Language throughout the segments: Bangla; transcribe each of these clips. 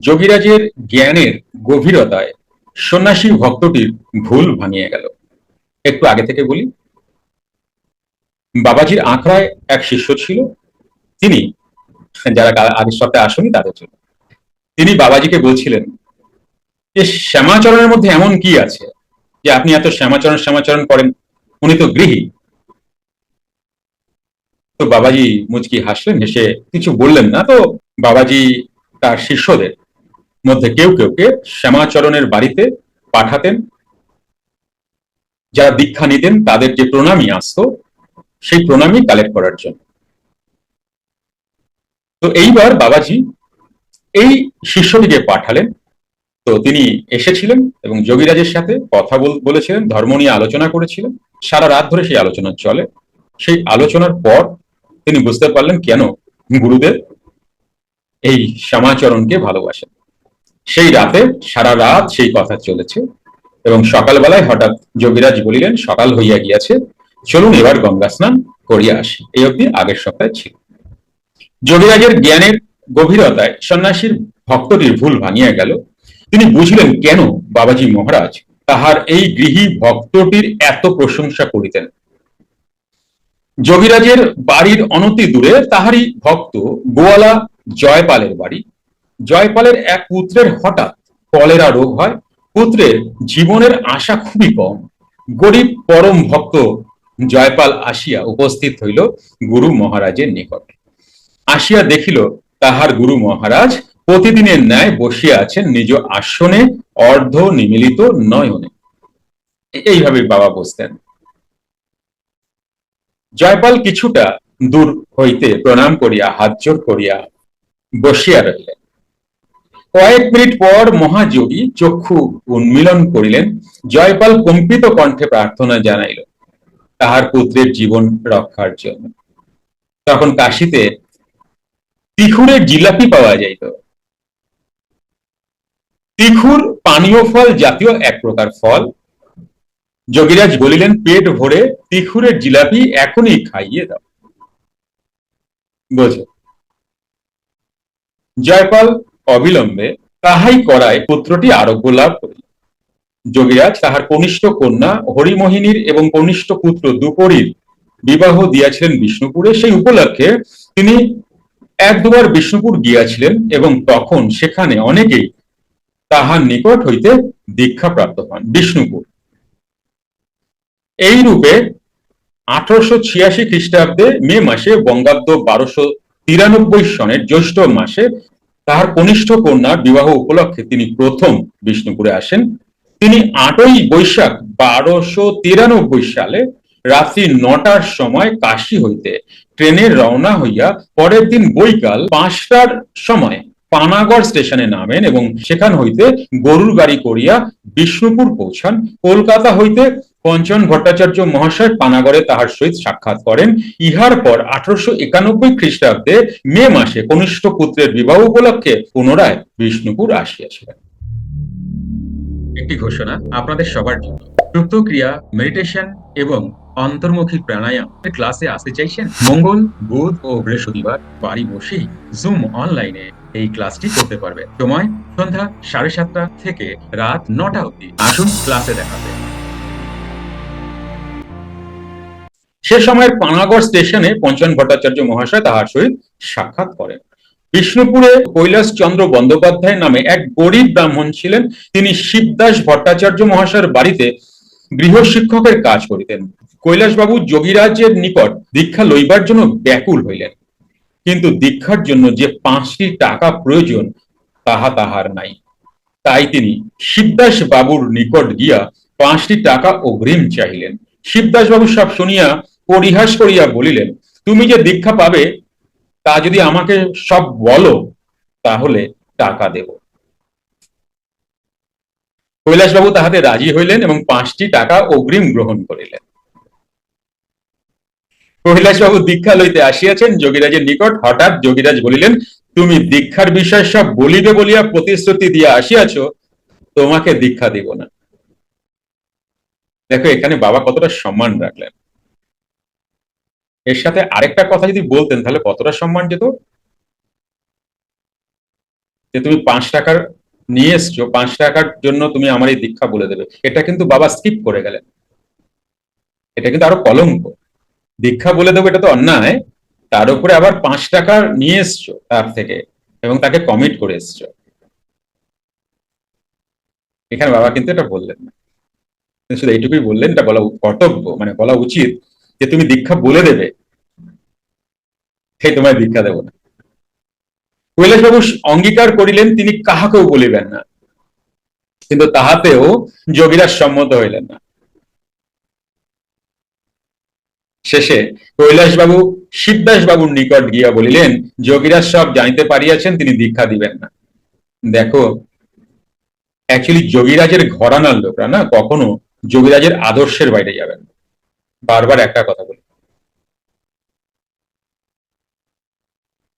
যোগীরাজের জ্ঞানের গভীরতায় সন্ন্যাসী ভক্তটির ভুল ভাঙিয়ে গেল। একটু আগে থেকে বলি, বাবাজির আঁকড়ায় এক শিষ্য ছিল। তিনি, যারা আগের সপ্তাহে আসেনি তাদের জন্য। তিনি বাবাজিকে বলছিলেন যে শ্যামাচরণের মধ্যে এমন কি আছে যে আপনি এত শ্যামাচরণ শ্যামাচরণ করেন? উনি তো গৃহী। তো বাবাজি মুচকি হাসলেন, হেসে কিছু বললেন না। তো বাবাজি তার শিষ্যদের মধ্যে কেউ কেউকে শ্যামাচরণের বাড়িতে পাঠাতেন, যারা দীক্ষা নিতেন, তাদের যে প্রণামী আসতো, সেই প্রণামী কালেক্ট করার জন্য। তো এইবার বাবাজি এই শিষ্যটিকে পাঠালেন। তো তিনি এসেছিলেন এবং যোগীরাজের সাথে কথা বল- বলেছিলেন, ধর্ম নিয়ে আলোচনা করেছিলেন। সারা রাত ধরে সেই আলোচনা চলে। সেই আলোচনার পর তিনি বুঝতে পারলেন কেন গুরুদেব এই শ্যামাচরণকে ভালোবাসেন। সেই রাতে সারা রাত সেই কথা চলেছে এবং সকালবেলায় হঠাৎ যোগীরাজ বলিলেন, সকাল হইয়া গিয়াছে, চলুন এবার গঙ্গা স্নান করিয়া আসি। এই অবধি আগের সপ্তাহে ছিল। যোগীরাজের জ্ঞানের গভীরতায় সন্ন্যাসীর ভক্তটির ভুল ভাঙিয়া গেল। তিনি বুঝলেন কেন বাবাজি মহারাজ তাহার এই গৃহী ভক্তটির এত প্রশংসা করিতেন। যোগীরাজের বাড়ির অনতি দূরে তাহারই ভক্ত গোয়ালা জয়পালের বাড়ি জয়পালের এক পুত্রের হঠাৎ কলেরা রোগ হয়। পুত্রের জীবনের আশা খুবই কম। গরিব পরম ভক্ত জয়পাল আসিয়া উপস্থিত হইল গুরু মহারাজের নিকট। আসিয়া দেখিল তাহার গুরু মহারাজ প্রতিদিনের ন্যায় বসিয়া আছেন নিজ আসনে, অর্ধ নিমিলিত নয়নে। এইভাবে বাবা বসতেন। জয়পাল কিছুটা দূর হইতে প্রণাম করিয়া, হাত জোর করিয়া বসিয়া রহিলেন কয়েক মিনিট পর মহাযোগী চক্ষু উন্মিলন করিলেন। জয়পাল কম্পিত কণ্ঠে প্রার্থনা জানাইল, তাহার পুত্রের জীবন রক্ষার জন্য। তখন কাশিতে তিখুরের জিলাপি পাওয়া যাইত। তিখুর পানীয় ফল জাতীয় এক প্রকার ফল। যোগীরাজ বলিলেন, পেট ভরে তিখুরের জিলাপি এখনই খাইয়ে দাও। বোঝো। জয়পাল অবিলম্বে তাহাই করায় পুত্রটি আরোগ্য লাভ করিল যোগীরাজ তাহার কনিষ্ঠ কন্যা হরিমোহিনীর এবং কনিষ্ঠ পুত্র দুপরীর বিবাহ দিয়াছিলেন বিষ্ণুপুরে। সেই উপলক্ষে তিনি এক দুবার বিষ্ণুপুর গিয়াছিলেন এবং তখন সেখানে অনেকেই তাহার নিকট হইতে দীক্ষা প্রাপ্ত হন বিষ্ণুপুর। এই রূপে আঠারোশো ছিয়াশি খ্রিস্টাব্দে মে মাসে বঙ্গাব্দ বারোশো তিরানব্বই সনের জ্যৈষ্ঠ মাসে তাহার কনিষ্ঠ কন্যার বিবাহ উপলক্ষে তিনি প্রথম বিষ্ণুপুরে আসেন। তিনি আটই বৈশাখ বারোশো তিরানব্বই সালে রাত্রি নটার সময় কাশী হইতে ট্রেনে রওনা হইয়া পরের দিন বৈকাল পাঁচটার সময় পানাগড় স্টেশনে নামেন এবং সেখান হইতে গরুর গাড়ি করিয়া বিষ্ণুপুর পৌঁছান। কলকাতা হইতে পঞ্চন ভট্টাচার্য মহাশয় পানাগড়ে তাহার সহিত সাক্ষাৎ করেন। ইহার পর আঠারোশো একানব্বই খ্রিস্টাব্দে মে মাসে কনিষ্ঠ পুত্রের বিবাহ উপলক্ষে পুনরায় বিষ্ণুপুর আসিয়াছিলেন। একটি ঘোষণা আপনাদের সবার জন্য। সুপ্ত ক্রিয়া মেডিটেশন এবং অন্তর্মুখী প্রাণায়াম ক্লাসে আসতে চাইছেন? মঙ্গল, বুধ ও বৃহস্পতিবার বাড়ি বসেই জুম অনলাইনে এই ক্লাসটি করতে পারবে সময় সন্ধ্যা সাড়ে সাতটা থেকে রাত নটা অবধি। আসুন ক্লাসে দেখাবে সে সময়ের পানাগড় স্টেশনে পঞ্চন ভট্টাচার্য মহাশয় তাহার সহিত সাক্ষাৎ করেন। বিষ্ণুপুরে কৈলাস চন্দ্র বন্দ্যোপাধ্যায় নামে এক গরিব ব্রাহ্মণ ছিলেন। তিনি শিবদাস ভট্টাচার্য মহাশয়ের বাড়িতে গৃহ শিক্ষকের কাজ করিতেন। কৈলাসবাবু যোগীরাজের নিকট দীক্ষা লইবার জন্য ব্যাকুল হইলেন। কিন্তু দীক্ষার জন্য যে পাঁচটি টাকা প্রয়োজন, তাহা তাহার নাই। তাই তিনি শিবদাস বাবুর নিকট গিয়া পাঁচটি টাকা অগ্রিম চাহিলেন। শিবদাস বাবু সব শুনিয়া পরিহাস করিয়া বলিলেন, তুমি যে দীক্ষা পাবে, তা যদি আমাকে সব বলো, তাহলে টাকা দেব। কৈলাসবাবু তাহাতে রাজি হইলেন এবং পাঁচটি টাকা অগ্রিম গ্রহণ করিলেন। কৈলাসবাবু দীক্ষা লইতে আসিয়াছেন, যোগীরাজের নিকট। হঠাৎ যোগীরাজ বলিলেন, তুমি দীক্ষার বিষয় সব বলিবে বলিয়া প্রতিশ্রুতি দিয়া আসিয়াছ, তোমাকে দীক্ষা দিব না। দেখো, এখানে বাবা কতটা সম্মান রাখলেন। এর সাথে আরেকটা কথা যদি বলতেন, তাহলে কতটা সম্মান যেত? যে তুমি পাঁচ টাকার নিয়ে এসছো, পাঁচ টাকার জন্য তুমি আমার এই দীক্ষা বলে দেবে। এটা কিন্তু বাবা স্কিপ করে গেলেন। এটা কিন্তু আরও কলঙ্ক। দীক্ষা বলে দেবো, এটা তো অন্যায়। তার উপরে আবার পাঁচ টাকা নিয়ে এসছো তার থেকে এবং তাকে কমিট করে এসছো। এখানে বাবা কিন্তু এটা বললেন না। শুধু এইটুকুই বললেন, এটা বলা কর্তব্য মানে বলা উচিত যে তুমি দীক্ষা বলে দেবে। সেই তোমায় দীক্ষা দেব না। কৈলাসবাবু অঙ্গীকার করিলেন, তিনি কাহাকেও বলিবেন না। কিন্তু তাহাতেও যোগীরাজ সম্মত হইলেন না। শেষে কৈলাসবাবু বাবুর নিকট গিয়া বলিলেন, যোগীরাজ সব জানিতে পারিয়াছেন, তিনি দীক্ষা দিবেন না। দেখো অ্যাকচুয়ালি যোগীরাজের ঘরানার লোকরা না, কখনো যোগীরাজের আদর্শের বাইরে যাবেন। বারবার একটা কথা বলি।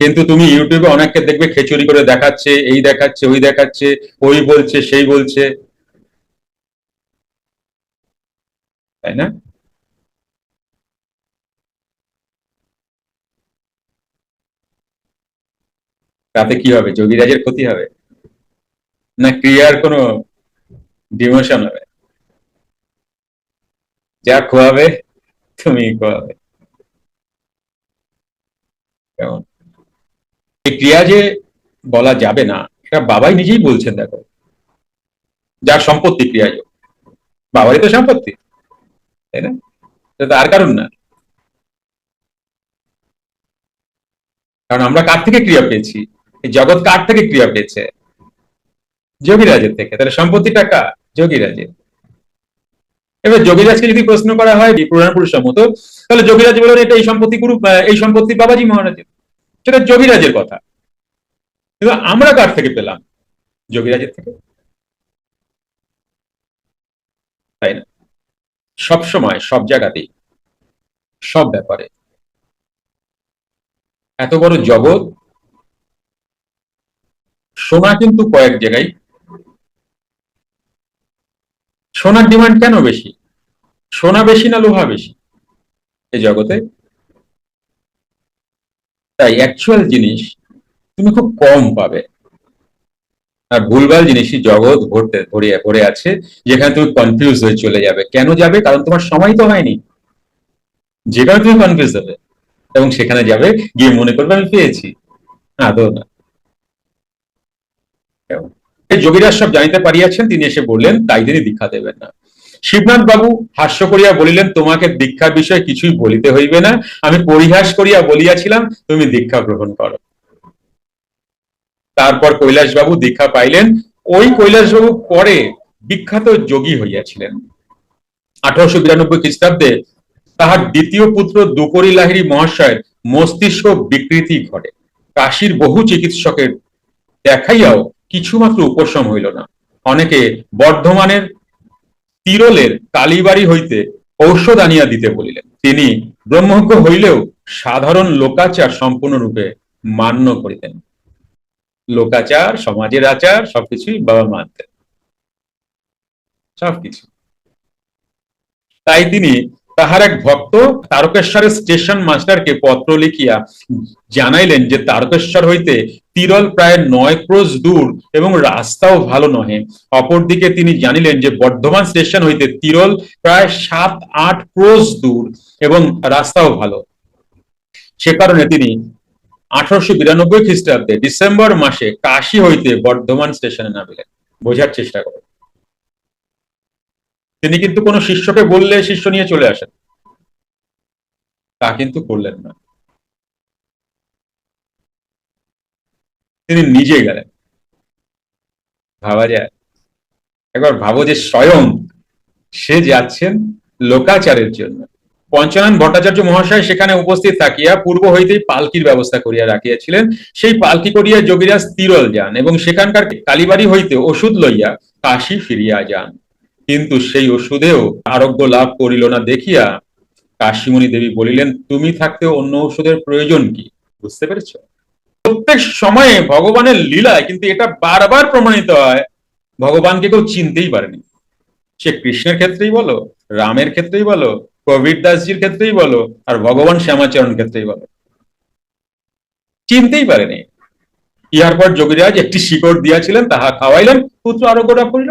কিন্তু তুমি ইউটিউবে অনেককে দেখবে খেচুরি করে দেখাচ্ছে, এই দেখাচ্ছে, ওই দেখাচ্ছে, ওই বলছে, সেই বলছে। তাই না? তাতে কি হবে? যোগীরাজের ক্ষতি হবে? না ক্রিয়ার কোনো ডিমোশন হবে? যা খোয়াবে তুমি খোয়াবে। কেমন? এই ক্রিয়া যে বলা যাবে না, এটা বাবাই নিজেই বলছেন, দেখো। যার সম্পত্তি ক্রিয়াযোগ বাবারই তো সম্পত্তি, তাই না? তো আর কারণ না। কারণ আমরা কার থেকে ক্রিয়া পেয়েছি? এই জগৎ কার থেকে ক্রিয়া পেয়েছে? যোগীরাজের থেকে। তাহলে সম্পত্তিটা কার? যোগীরাজের। এবার যোগীরাজকে যদি প্রশ্ন করা হয় পুরাণ পুরুষ সম্মত তাহলে যোগীরাজ বলেন এটা এই সম্পত্তি গুরু এই সম্পত্তি বাবাজি মহারাজের। সেটা যোগীরাজের কথা। কিন্তু আমরা কার থেকে পেলাম? যোগীরাজের থেকে। তাই না? সব সময়, সব জায়গাতেই, সব ব্যাপারে। এত বড় জগৎ, সোনা কিন্তু কয়েক জায়গায় সোনার ডিমান্ড কেন বেশি? সোনা বেশি না লোহা বেশি? এই জগতে? তাই অ্যাকচুয়াল জিনিস তুমি খুব কম পাবে। আর ভুলভাল জিনিসই জগৎ ভরতে ভরে ভরে আছে, যেখানে তুমি কনফিউজ হয়ে চলে যাবে। কেন যাবে? কারণ তোমার সময় তো হয়নি। যেখানে তুমি কনফিউজ হবে, এবং সেখানে যাবে, গিয়ে মনে করবে আমি পেয়েছি। আদৌ না। যোগীরাজ সব জানিতে পারিয়াছেন, তিনি এসে বললেন তাই তিনি দীক্ষা দেবেন না। শিবনাথ বাবু হাস্য করিয়া বলিলেন, তোমাকে দীক্ষার বিষয়ে কিছুই বলিতে হইবে না। আমি পরিহাস করিয়া বলিয়াছিলাম, তুমি দীক্ষা গ্রহণ করো। তারপর কৈলাস বাবু দীক্ষা পাইলেন। ওই কৈলাস বাবু পরে বিখ্যাত যোগী হইয়াছিলেন। আঠারোশো বিরানব্বই খ্রিস্টাব্দে তাহার দ্বিতীয় পুত্র দুকরি লাহিড়ী মহাশয়ের মস্তিষ্ক বিকৃতি ঘটে। কাশীর বহু চিকিৎসকের দেখাইয়াও কিছুমাত্র উপশম হইল না। অনেকে বর্ধমানের তিরলের কালীবাড়ি হইতে ঔষধ আনিয়া দিতে বলিলেন। তিনি ব্রহ্মজ্ঞ হইলেও সাধারণ লোকাচার সম্পূর্ণরূপে মান্য করিতেন। লোকাচার, সমাজের আচার, সবকিছুই বাবা মানতেন সবকিছু। তাই তিনি তাহার এক ভক্ত তারকেশ্বরের স্টেশন মাস্টারকে পত্র লিখিয়া জানাইলেন যে তারকেশ্বর হইতে তিরল প্রায় নয় ক্রোশ দূর এবং রাস্তাও ভালো নহে। অপরদিকে তিনি জানিলেন যে বর্ধমান স্টেশন হইতে তিরল প্রায় সাত আট ক্রোশ দূর এবং রাস্তাও ভালো। সে কারণে তিনি আঠারোশো বিরানব্বই খ্রিস্টাব্দে ডিসেম্বর মাসে কাশি হইতে বর্ধমান স্টেশনে নামিলেন। বোঝার চেষ্টা করেন। তিনি কিন্তু কোনো শিষ্যকে বললে শিষ্য নিয়ে চলে আসেন। তা কিন্তু করলেন না। তিনি নিজে গেলেন। ভাবা যায়। একবার ভাবো যে স্বয়ং সে যাচ্ছেন লোকাচারের জন্য। পঞ্চানন ভট্টাচার্য মহাশয় সেখানে উপস্থিত থাকিয়া পূর্ব হইতেই পালকির ব্যবস্থা করিয়া রাখিয়াছিলেন। সেই পালকি করিয়া যোগীরাজ তিরল যান এবং সেখানকার কালীবাড়ি হইতে ওষুধ লইয়া কাশি ফিরিয়া যান। কিন্তু সেই ওষুধেও আরোগ্য লাভ করিল না দেখিয়া কাশিমণি দেবী বলিলেন, তুমি থাকতে অন্য ওষুধের প্রয়োজন কি? বুঝতে পেরেছ? প্রত্যেক সময়ে ভগবানের লীলায়, কিন্তু এটা বারবার প্রমাণিত হয়, ভগবানকে কেউ চিনতেই পারেনি। সে কৃষ্ণের ক্ষেত্রেই বলো, রামের ক্ষেত্রেই বলো কবির দাসজির ক্ষেত্রেই বলো, আর ভগবান শ্যামাচরণ ক্ষেত্রেই বলো। চিনতেই পারেনি। ইহার পর যোগীরাজ একটি শিকড় দিয়াছিলেন, তাহা খাওয়াইলেন, পুত্র আরোগ্য লাভ করিল